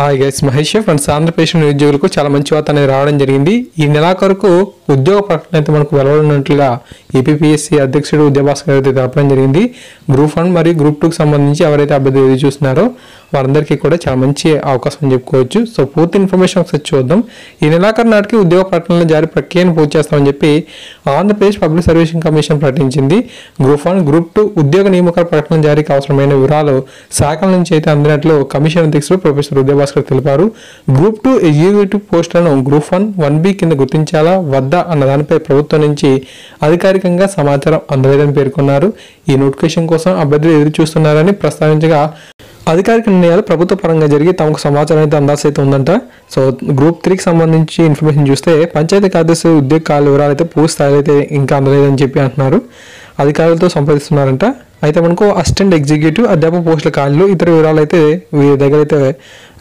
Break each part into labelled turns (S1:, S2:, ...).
S1: Hi guys Mahesh friends Andhra Pradesh నిరుద్యోగులకు చాలా మంచి వార్త అనేది రావడం జరిగింది. ఈ నెలాఖరుకు ఉద్యోగ ప్రకటన అయితే మనకు వెలువడినట్లుగా ఏపీఎస్సీ అధ్యక్షుడు ఉద్యభాస్కర్ అయితే తెలపడం జరిగింది. గ్రూప్ వన్ మరియు గ్రూప్ టూకి సంబంధించి ఎవరైతే అభ్యర్థి ఎదురు చూస్తున్నారో వారందరికీ కూడా చాలా మంచి అవకాశం చెప్పుకోవచ్చు. సో పూర్తి ఇన్ఫర్మేషన్ ఒకసారి చూద్దాం. ఈ నెలాఖరు నాటికి ఉద్యోగ ప్రకటనల జారీ ప్రక్రియను పూర్తి చేస్తామని చెప్పి ఆంధ్రప్రదేశ్ పబ్లిక్ సర్వీసింగ్ కమిషన్ ప్రకటించింది. గ్రూప్ వన్ గ్రూప్ టూ ఉద్యోగ నియామకాల ప్రకటన జారీకి అవసరమైన వివరాలు శాఖల నుంచి అయితే అందినట్లు కమిషన్ అధ్యక్షుడు ప్రొఫెసర్ ఉదయభాస్కర్ తెలిపారు. గ్రూప్ టూ ఎగ్జిక్యూటివ్ పోస్టులను గ్రూప్ వన్ వన్ బి కింద గుర్తించాలా వద్దా అన్న దానిపై ప్రభుత్వం నుంచి అధికారికంగా సమాచారం అందలేదని పేర్కొన్నారు. ఈ నోటిఫికేషన్ కోసం అభ్యర్థులు ఎదురు చూస్తున్నారని ప్రస్తావించగా అధికారిక నిర్ణయాలు ప్రభుత్వ పరంగా జరిగి తమకు సమాచారం అయితే అందాల్సి ఉందంట. సో గ్రూప్ త్రీకి సంబంధించి ఇన్ఫర్మేషన్ చూస్తే పంచాయతీ కార్యదర్శి ఉద్యోగ కాల వివరాలు అయితే పూర్తి స్థాయిలో అయితే ఇంకా అందలేదని చెప్పి అంటున్నారు. అధికారులతో సంప్రదిస్తున్నారంట. అయితే మనకు అసిస్టెంట్ ఎగ్జిక్యూటివ్ అధ్యాపక పోస్టుల ఖాళీలు ఇతర వివరాలు అయితే వీరి దగ్గర అయితే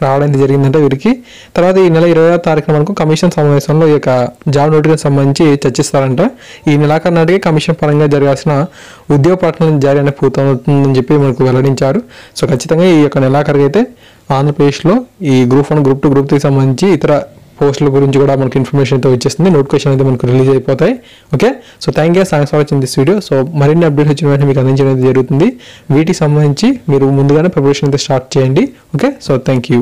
S1: రావడం జరిగిందంటే వీరికి. తర్వాత ఈ నెల ఇరవై ఆరు తారీఖున మనకు కమిషన్ సమావేశంలో ఈ యొక్క జాబ్ నోటిఫికేషన్ సంబంధించి చర్చిస్తారంట. ఈ నెలాఖరు నాటికి కమిషన్ పరంగా జరగాల్సిన ఉద్యోగ ప్రకటన జారీ అనేది పూర్తవుతుందని చెప్పి మనకు వెల్లడించారు. సో ఖచ్చితంగా ఈ యొక్క నెలాఖరుకి అయితే ఆంధ్రప్రదేశ్లో ఈ group one group two group త్రీకి సంబంధించి ఇతర పోస్టుల గురించి కూడా మనకి ఇన్ఫర్మేషన్ అయితే వచ్చేస్తుంది. నోటిఫికేషన్ అయితే మనకు రిలీజ్ అయిపోతాయి. Okay so thank you thanks for watching this video so మరిన్ని అప్డేట్స్ వచ్చిన వెంటనే మీకు అందించడం అయితే జరుగుతుంది. వీటికి సంబంధించి మీరు ముందుగానే ప్రిపరేషన్ అయితే స్టార్ట్ చేయండి. Okay so thank you